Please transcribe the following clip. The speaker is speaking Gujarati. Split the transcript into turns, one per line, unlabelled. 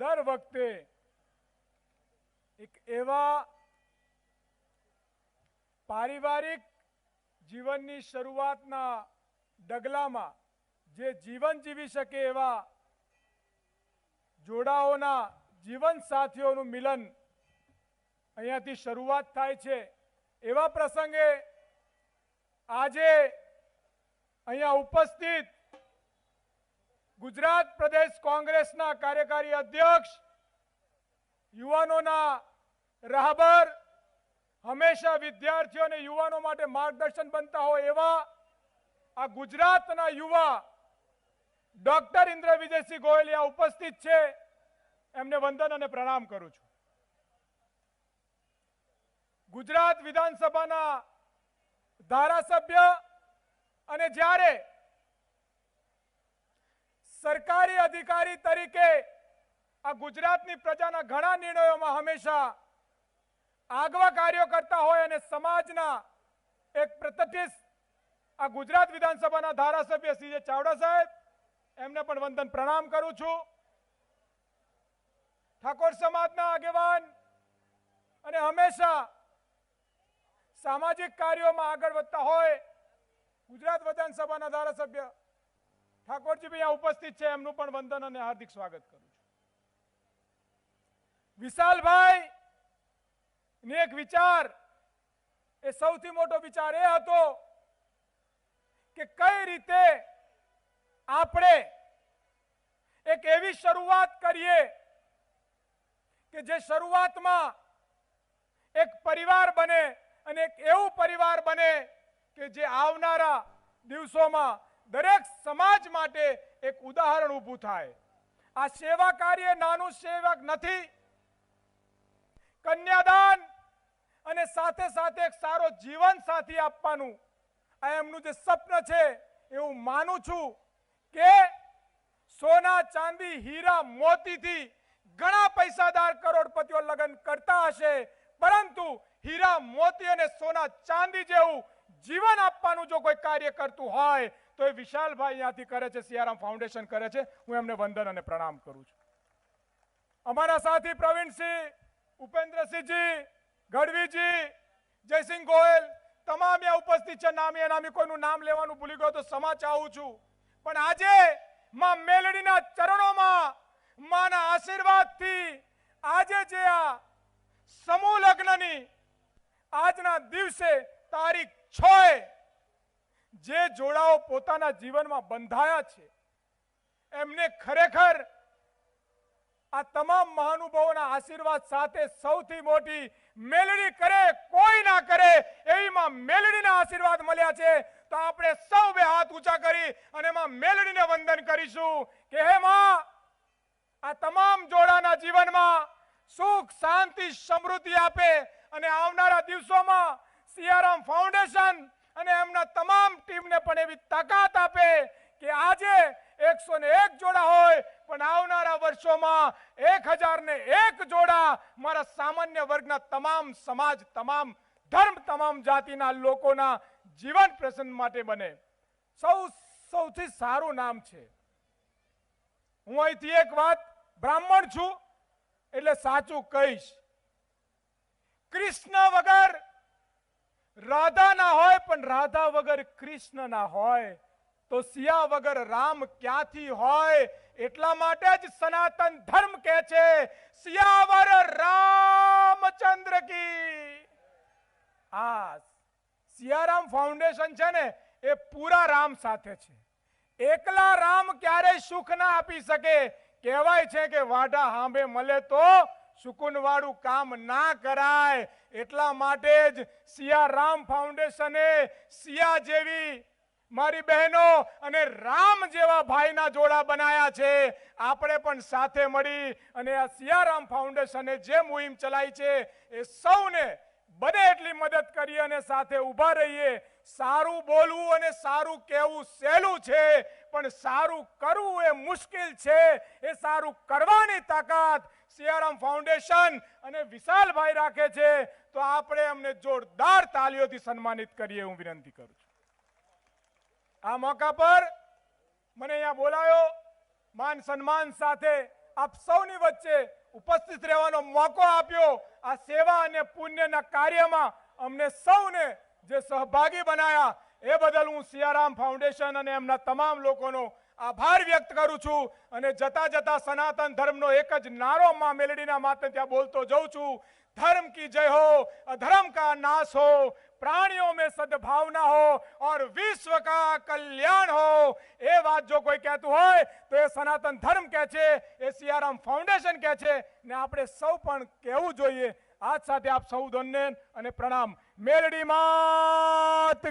દર વખતે એક એવા પારિવારિક જીવનની શરૂઆતના ડગલામાં જે જીવન જીવી શકે એવા જોડાઓના જીવન સાથીઓનું મિલન અહીંયાથી શરૂઆત થાય છે. એવા પ્રસંગે આજે અહીંયા ઉપસ્થિત ગુજરાત પ્રદેશ કોંગ્રેસના કાર્યકારી અધ્યક્ષ, યુવાનોના રાહબર, હંમેશા વિદ્યાર્થીઓ અને યુવાનો માટે માર્ગદર્શન બનતા હોય એવા આ ગુજરાતના યુવા ડોક્ટર ઇન્દ્ર વિજયસિંહ ગોયલ અહીંયા ઉપસ્થિત છે. એમને વંદન અને પ્રણામ કરું છું. ગુજરાત વિધાનસભાના ધારાસભ્ય અને જ્યારે સરકારી અધિકારી તરીકે આ ગુજરાતની પ્રજાના ઘણા નિર્ણયોમાં હંમેશા આગવા કાર્યો કરતા હોય અને સમાજના એક પ્રતિષ્ઠ આ ગુજરાત વિધાનસભાના ધારાસભ્ય શ્રી જે ચાવડા સાહેબ, એમને પણ વંદન પ્રણામ કરું છું. ઠાકોર સમાજના આગેવાન અને હંમેશા સામાજિક કાર્યોમાં આગળ વધતા હોય ગુજરાત વિધાનસભાના ધારાસભ્ય ઠાકોરજી ભાઈ ઉપસ્થિત છે, એમનું પણ વંદન અને હાર્દિક સ્વાગત કરું છું. વિશાલભાઈ એક વિચાર, એ સૌથી મોટો વિચાર એ હતો કે કઈ રીતે આપણે એક એવી શરૂઆત કરીએ કે જે શરૂઆતમાં એક પરિવાર બને અને એક એવું પરિવાર બને કે જે આવનારા દિવસોમાં દરેક સમાજ માટે એક ઉદાહરણ ઊભું થાય. આ સેવા કાર્ય નાનું સેવક નથી. કન્યાદાન અને સાથે સાથે એક સારો જીવન સાથી આપવાનું આ એમનું જે સ્વપ્ન છે એવું માનું છું કે સોના, ચાંદી, હીરા, મોતીથી ઘણા પૈસાદાર કરોડપતિઓ લગ્ન કરતા હશે, પરંતુ હીરા, મોતી અને સોના, ચાંદી જેવું જીવન આપવાનું જો કોઈ કાર્ય કરતું હોય તો એ વિશાલભાઈ અહીંયાથી કરે છે, સિયારામ ફાઉન્ડેશન કરે છે. હું એમને વંદન અને પ્રણામ કરું છું. અમારા સાથી પ્રવીણસિંહ, ઉપેન્દ્રસિંહજી, ગઢવીજી, જયસિંહ ગોયલ, તમામ અહીંયા ઉપસ્થિત છે. નામી અનામી કોઈનું નામ લેવાનું ભૂલી ગયો તો ક્ષમા ચાહું છું. પણ આજે માં મેલડીના ચરણોમાં માના આશીર્વાદથી આજે જે આ સમૂહ લગ્નની આજના દિવસે તારીખ છ જે જોડાઓ પોતાના જીવનમાં બંધાયા છે, એમને ખરેખર આ તમામ મહાનુભાવોના આશીર્વાદ સાથે સૌથી મોટી મેલડી કરે, કોઈ ના કરે, એવીમાં મેલડીના આશીર્વાદ મળ્યા છે, તો આપણે સૌ બે હાથ ઊંચા કરી અને માં મેલડીને વંદન કરીશું કે હે માં, આ તમામ જોડાના જીવનમાં સુખ, શાંતિ, સમૃદ્ધિ આપે અને આવનારા દિવસોમાં સિયારામ ફાઉન્ડેશન અને એમના તમામ ટીમને પણ એવી તાકાત આપે કે આજે એકસો ને એક જોડા હોય, પણ આવનારા વર્ષોમાં એક હજાર ને એક જોડા મારા સામાન્ય વર્ગના તમામ સમાજ, તમામ ધર્મ, તમામ જાતિના લોકોના જીવન પ્રસન્ન માટે બને. સૌ, સૌથી સારું નામ છે. હું અહીંથી એક વાત બ્રાહ્મણ છું, એટલે સાચું કહીશ. કૃષ્ણ વગર રાધા ના હોય, પણ રાધા વગર કૃષ્ણ ના હોય. તો સિયા વગર રામ ક્યાંથી હોય? એટલા માટે જ સનાતન ધર્મ કહે છે સિયાવર રામચંદ્ર કી. આ સિયારામ ફાઉન્ડેશન છે ને, એ પૂરા રામ સાથે છે. એકલા રામ ક્યારેય સુખ ના આપી શકે. કહેવાય છે કે વાઢા હાંભે મળે તો સુકૂન વાળું કામ ના કરાય. એટલા માટે જ સિયા રામ ફાઉન્ડેશને સિયા જેવી મારી બહેનો અને રામ જેવા ભાઈના જોડા બનાયા છે. આપણે પણ સાથે મળી અને આ સિયારામ ફાઉન્ડેશને જે મુહિમ ચલાવી છે, એ સૌને બને એટલી મદદ કરીએ અને સાથે ઊભા રહીએ. સારું બોલવું અને સારું કહેવું સહેલું છે, પણ સારું કરવું એ મુશ્કેલ છે. એ સારું કરવાની તાકાત સિયારામ ફાઉન્ડેશન અને વિશાલભાઈ રાખે છે. તો આપણે અમને જોરદાર તાલીઓથી સન્માનિત કરીએ, હું વિનંતી કરું છું. આ મોકા પર મને અહીંયા બોલાયો. માન સન્માન સાથે આપ સૌની વચ્ચે ઉપસ્થિત રહેવાનો મોકો આપ્યો. આ સેવા અને પુણ્યના કાર્યમાં અમને સૌને જે સહભાગી બનાયા એ બદલ હું સિયારામ ફાઉન્ડેશન અને એમના તમામ લોકોનો આભાર વ્યક્ત કરું છું અને જતા જતા સનાતન ધર્મનો એક જ નારો માં મેલડીના માતે ત્યાં બોલતો જઉં છું धर्म की जय हो अधर्म का नाश हो प्राणियों में सद्भावना हो और विश्व का कल्याण हो એ વાત જો કોઈ કહેતું હોય તો એ સનાતન ધર્મ કહે છે એ સિયારામ ફાઉન્ડેશન કહે છે ને આપણે સૌ પણ કહેવું જોઈએ આજ સાથે આપ સૌ ધન્ય અને પ્રણામ. મેલડી માત